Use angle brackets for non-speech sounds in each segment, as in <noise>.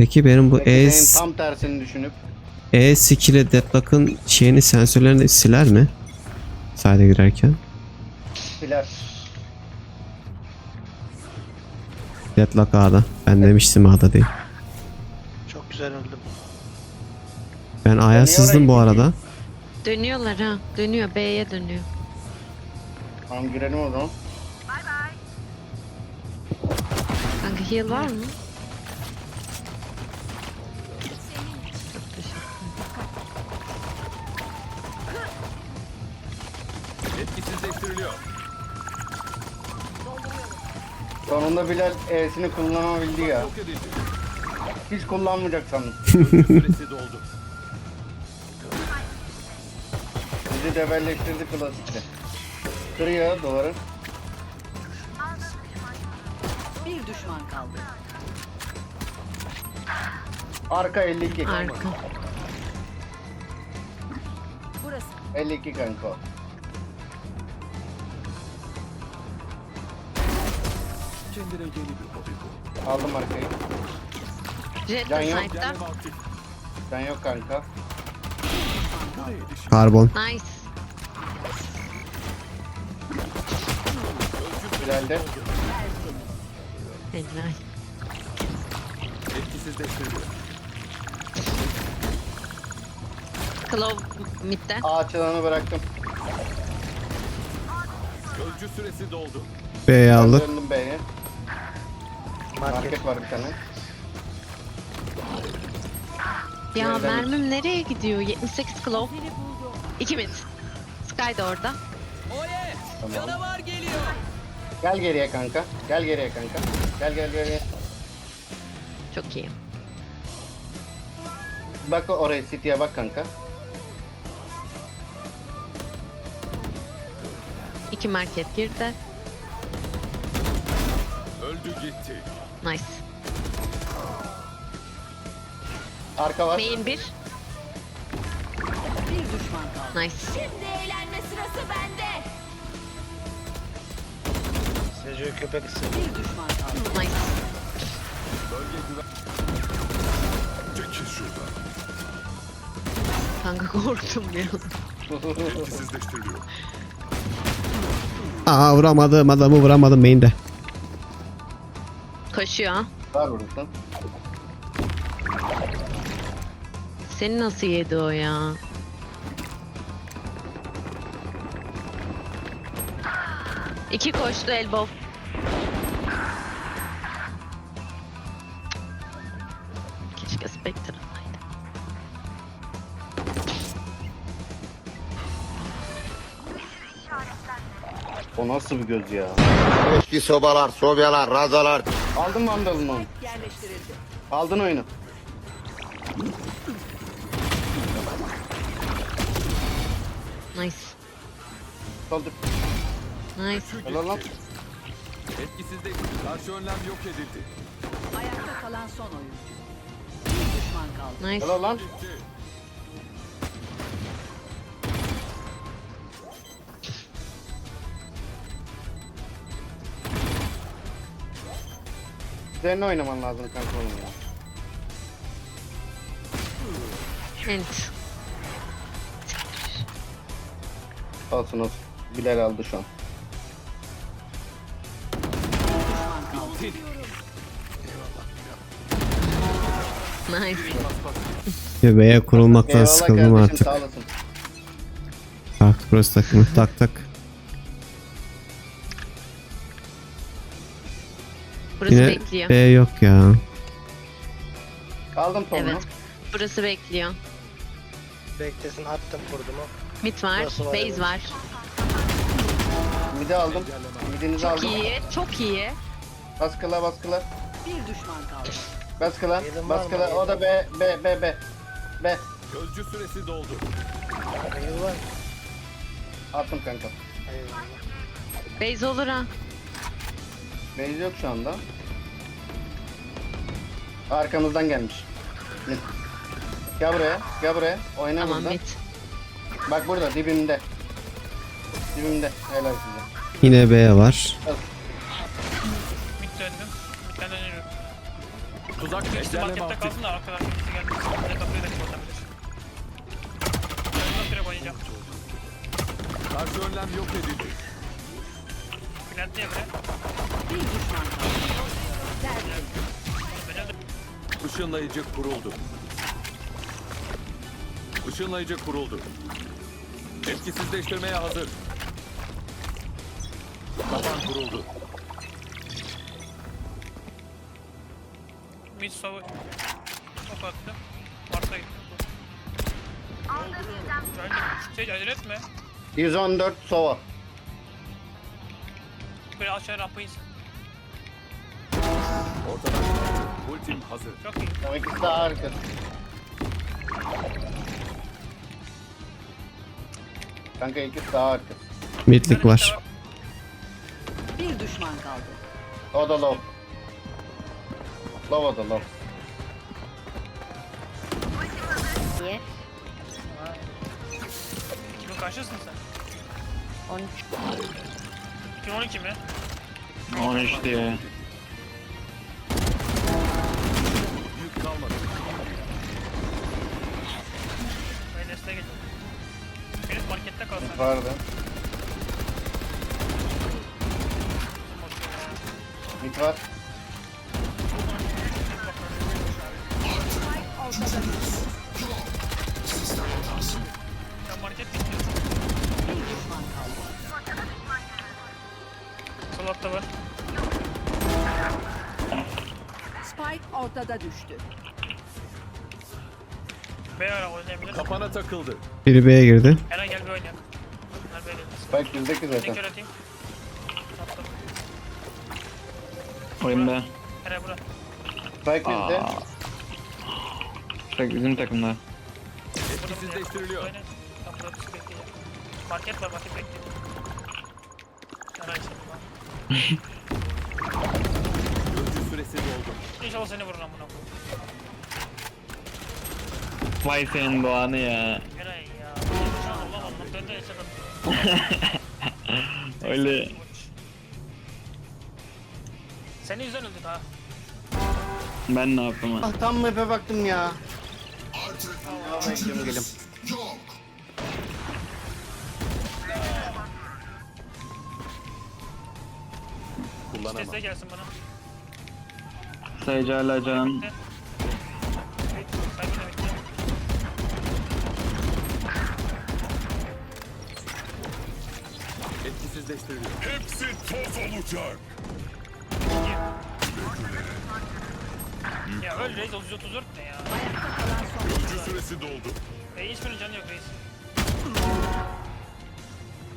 Peki benim bu E, Senin tam tersini düşünüp e skill'e Deadlock'ın şeyini sensörlerini siler mi? Sayda girerken. siler. Deadlock A'da. Ben demiştim A'da değil. Çok güzel öldüm. Ben A'ya sızdım bu arada. Dönüyorlar ha. Dönüyor. B'ye dönüyor. Tamam girelim o zaman. Kanka heal var mı? Etkisizleştiriliyor. Sonunda Bilal E'sini kullanabildi ya. Yok edildi. Hiç kullanmayacak sandım. <laughs> Süresi doldu. Bizi debelleştirdi klasikte. Kırıyor doları. Bir düşman kaldı. Arka 52. Arka. Burası. 52 kanka. Kendine yeni bir hobi bu. Aldım arkayı. Jet Can de yok. side'da. Aktif. Sen yok kanka. Bu neydi şimdi? Karbon. Nice. Bilal'de. Helal. Etkisizleştiriliyor. Claw midde. Ağaç alanı bıraktım. Gözcü süresi doldu. B'ye aldık. Döndüm B'ye. Market. Market var bir tane. Ya Nereden? mermim nereye gidiyor? 78 Claw. 2 mid. Sky da orada. Tamam. Gel geriye kanka. Gel geriye kanka. Gel gel geriye. Çok iyi. Bak oraya City'ye bak kanka. İki market girdi. Öldü gitti. Nice. Arka var. Main 1. Bir düşman kaldı. Nice. Şimdi eğlenme sırası bende. Sejo'yu köpek ısırdı. Bir düşman kaldı. Nice. Bölge güven... Çekil şuradan. Kanka korktum biraz. Etkisizleştiriliyor. Aa vuramadım adamı vuramadım main'de. Koşuyor. ha. Var vurursun. Seni nasıl yedi o ya? İki koştu elbow. Keşke Spectre alaydı. O nasıl bir göz ya? Eski sobalar, sobyalar, razalar, Aldın mı Andal'ın onu? Yerleştirildi. Aldın oyunu. Nice. Kaldır. Nice. Helal lan. Etkisizleştiriliyor. Karşı önlem yok edildi. Ayakta kalan son oyuncu. Bir düşman kaldı. Nice. Helal lan. Gitti. Üzerine oynaman lazım kanka onun ya. Ent. Olsun olsun. Bilal aldı şu an. Nice. Ya B'ye kurulmaktan Eyvallah sıkıldım kardeşim artık. sağ olasın. Tak burası takımı tak tak. Burası Yine bekliyor. B yok ya. Aldım tonunu. Evet. Burası bekliyor. Beklesin attım kurdumu. Mid var. Burası var, Base evet. var. Midi aldım. Midinizi Çok aldım. iyi. Çok iyi. Baskıla baskıla. Bir düşman kaldı. Baskıla. Yedim var mı? Baskıla. O da B B B B. B. Gözcü süresi doldu. Hayır var. Attım kanka. Hayır. Base olur ha. Beyz yok şu anda. Arkamızdan gelmiş. Gel buraya. Gel buraya. Oyna Tamam burada. mid. Bak burada dibimde. Dibimde. Helal size. Yine B var. Tuzak İkisi engelleme markette aktif. kalsın da arkadan birisi de kapıyı da kapatabilir. Ben nasıl oynayacağım? Karşı önlem yok edildi. Bülent diye bre. Bir düşman kaldı. Tertemiz. Işınlayıcı kuruldu. Işınlayıcı kuruldu. Etkisizleştirmeye hazır. Kapan kuruldu. Mid sova. Çok attı. Mart'a gitti. Şey acele etme. 114 sova. Böyle aşağı rampayı insin. Ortadan ultim hazır. Çok iyi. Ama ikisi de harika. Kanka ikisi de harika. Midlik var. Bir düşman kaldı. O da low. Low o da low. Niye? Kimin karşısın sen? 13. 2012 mi? 13 diye. Kalsın. Vardı. Mid var. Sol altta var. Spike ortada düştü. B ara oynayabilir. Kapana takıldı. Biri B'ye girdi. Eren gel bir oynayalım. Bunlar B'de. Spike bizdeki zaten. kör atayım. Attım. Oyunda. Eren bura. Spike bizde. Aa. Tak bizim takımda. Etkisizleştiriliyor. Aynen. Tam burada bir bekleyeceğim. Market var market bekliyor. Eren işte bu. Gözcü süresi doldu. İnşallah seni vurur amına koyayım. Vay senin doğanı ya. Yaşadım. <laughs> Öyle. Senin yüzünden öldük ha. Ben ne yaptım ha? Ah tam map'e baktım ya. Gidiyorum gelim. Kullanamam. Desteğe gelsin bana. Sayıcı hala can. Etkisizleştiriliyor. Ya öl reis 334 ne ya? Ayakta kalan son oyuncu. Reis hiçbirinin canı yok reis.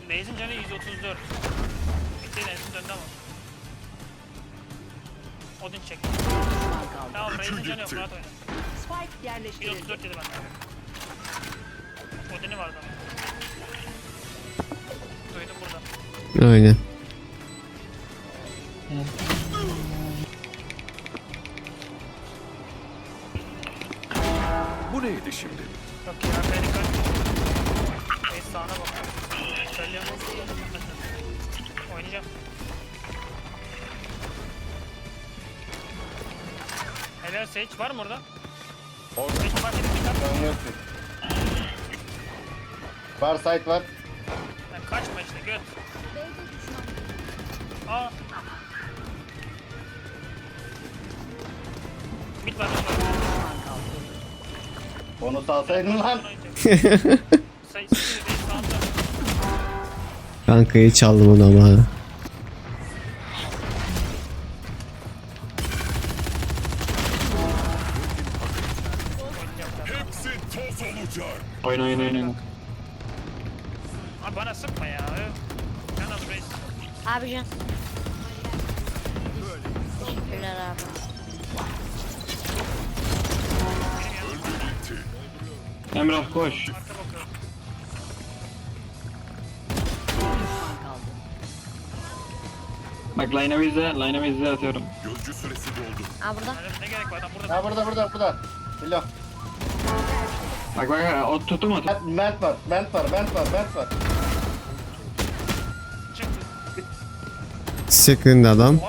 Reis'in canı 134. Bekleyin en son döndü ama. Odin çek. Tamam Reis'in canı yok rahat oyna. Spike yerleştirildi. 134 dedi benden. Aynen. Bu neydi şimdi? Yok ya dikkat. Reis sağına bak. Söyleyemem. Oynayacağım. Helal Sage var mı orada? Orada. Sage ki. Var site var. Kaçma işte göt. Aa. Mid var. mid var. Düşman kaldı. Bonus alsaydın lan. <laughs> Say, say, say, sağında. Kankayı çaldım onu ama. ha. Oyun oyun oyun. Abi bana sıkma ya. Sen az reis. Abi can. Teşekkürler abi. Emrah koş. Arka bakıyorum. Bir düşman kaldı. Bak line'a bizde, line'a bizde atıyorum. Aa burada. Yani ne gerek var adam burada. Ha burada burada burada. Bilo. Bak bak o tuttu mu? Vent vent var. Vent var. Vent var. Vent var. Second adam.